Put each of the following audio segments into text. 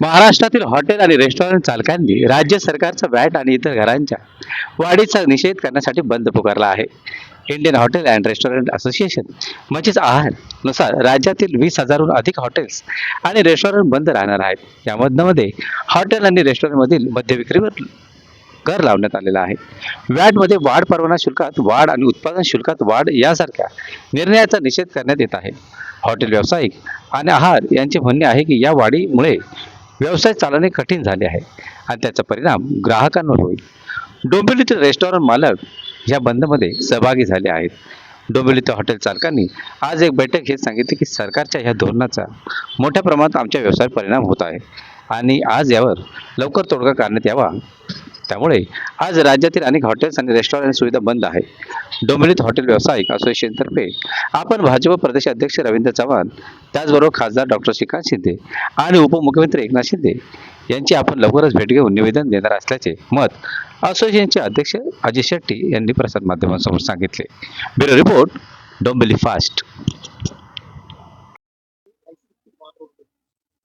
महाराष्ट्रातील हॉटेल आणि रेस्टॉरंट चालकांनी राज्य सरकारचं वॅट आणि इतर घरांच्या वाढीचा निषेध करण्यासाठी बंद पुकारला आहे. Indian hotel and restaurant association म्हणजेच आहारनुसार राज्यातील वीस हजारहून अधिक हॉटेल्स आणि रेस्टॉरंट बंद राहणार आहेत. यामधनं हॉटेल आणि रेस्टॉरंटमधील मद्यविक्रीवर कर लावण्यात आलेला आहे. व्याटमध्ये वाढ परवाना शुल्कात वाढ आणि उत्पादन शुल्कात वाढ यासारख्या निर्णयाचा निषेध करण्यात येत आहे. हॉटेल व्यावसायिक आणि आहार यांचे म्हणणे आहे की या वाढीमुळे व्यवसाय चालवणे कठीण झाले आहे आणि त्याचा परिणाम ग्राहकांवर होईल. डोंबिवलीतील रेस्टॉरंट मालक या बंदमध्ये सहभागी झाले आहेत. डोंबिवलीतील हॉटेल चालकांनी आज एक बैठक घेत सांगितले की सरकारच्या ह्या धोरणाचा मोठ्या प्रमाणात आमच्या व्यवसायावर परिणाम होत आहे आणि आज यावर लवकर तोडगा काढण्यात यावा त्यामुळे आज राज्यातील अनेक हॉटेल्स आणि रेस्टॉरंट सुविधा बंद आहे. डोंबिवलीत हॉटेल व्यावसायिक असोसिएशनतर्फे आपण भाजप प्रदेश अध्यक्ष रवींद्र चव्हाण त्याचबरोबर खासदार डॉक्टर श्रीकांत शिंदे आणि उपमुख्यमंत्री एकनाथ शिंदे यांची आपण लवकरच भेट घेऊन निवेदन देणार असल्याचे मत असोसिएशनचे अध्यक्ष अजित शेट्टी यांनी प्रसार माध्यमांसमोर सांगितले. Bureau report Dombivli fast.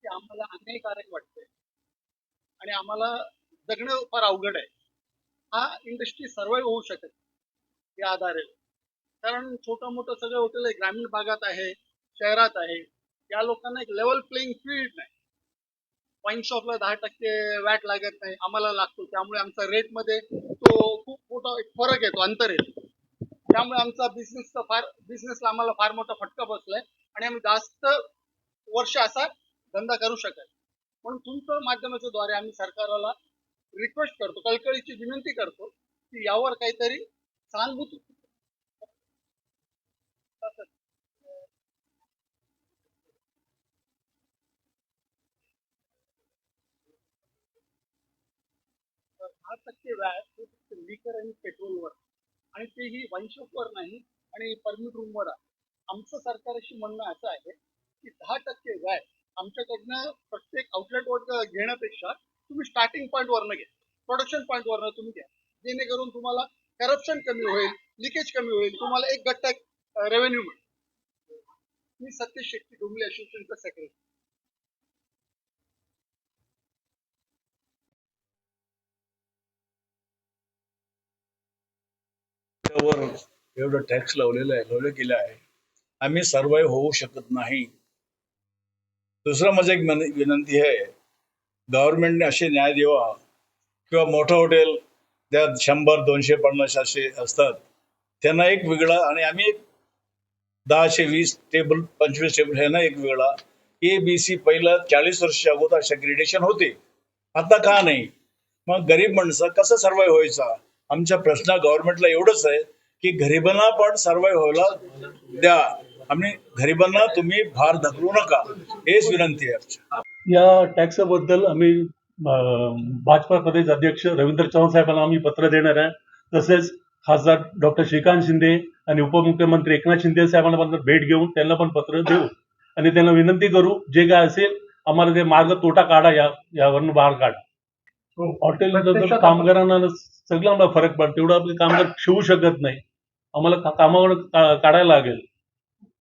आम्हाला अन्यायकारक वाटते आणि आम्हाला जगणं फार अवघड आहे. हा इंडस्ट्री सर्वाईव्ह होऊ शकत या आधारे. कारण छोटं मोठं सगळं हॉटेल आहे ग्रामीण भागात आहे शहरात आहे. या लोकांना एक लेवल प्लेइंग फील्ड नाही. वाईन शॉपला दहा टक्के वॅट लागत नाही आम्हाला लागतो. त्यामुळे आमचा रेटमध्ये तो खूप मोठा एक फरक येतो अंतर येतो. त्यामुळे आमचा बिझनेसचा फार बिझनेसला आम्हाला फार मोठा फटका बसलाय आणि आम्ही जास्त वर्ष असा धंदा करू शकत म्हणून तुमचं माध्यमाच्या द्वारे आम्ही सरकारला रिक्वेस्ट करतो कळकळीची विनंती करतो की यावर काहीतरी सहानुभूती दहा टक्के व्याज लिकर आणि पेट्रोलवर आणि तेही वाईन नाही आणि परमिट रूमवर आहे. आमचं सरकारशी म्हणणं असं आहे की दहा टक्के व्याज आमच्याकडनं प्रत्येक आउटलेटवर घेण्यापेक्षा तुम्ही स्टार्टिंग पॉईंट वरनं घ्या. प्रोडक्शन पॉईंट वरनं तुम्ही घ्या. जेणेकरून तुम्हाला करप्शन कमी होईल लिकेज कमी होईल तुम्हाला एक गट्टा रेव्हेन्यू मिळेल. मी सतीश शेट्टी डोंबली असोसिएशनचा सेक्रेटरी वर एवढं टॅक्स लावलेलं आहे लावलं गेलं आहे. आम्ही सर्वाईव्ह होऊ शकत नाही. दुसरं माझं एक विनंती आहे गव्हर्नमेंटने असे न्याय द्यावा किंवा मोठं हॉटेल त्यात शंभर दोनशे पन्नास असे असतात. त्यांना एक वेगळा आणि आम्ही दहाशे वीस टेबल पंचवीस टेबल ह्यांना एक वेगळा. ए बी सी पहिलं चाळीस वर्ष अगोदर अशा होते. आता का नाही? मग गरीब माणसं कसं सर्वाईव्ह व्हायचा? आमचा प्रश्न गव्हर्नमेंटला एवढंच आहे की गरिबांना पण सर्वाईव्ह व्हायला द्या. आणि गरिबांना तुम्ही भार धकलू नका. हेच विनंती आहे आमची. या टॅक्सबद्दल आम्ही भाजपा प्रदेश अध्यक्ष रवींद्र चव्हाण साहेबांना आम्ही पत्र देणार आहे. तसेच खासदार डॉक्टर श्रीकांत शिंदे आणि उपमुख्यमंत्री एकनाथ शिंदे साहेबांना पण भेट घेऊन त्यांना पण पत्र देऊ. आणि त्यांना विनंती करू जे काय असेल आम्हाला ते मार्ग तोटा काढा या यावरनं बाहेर काढा. हॉटेल कामगारांना सगळं आम्हाला फरक पडतो तेवढं आपले कामगार शिवू शकत नाही. आम्हाला कामावर काढायला लागेल.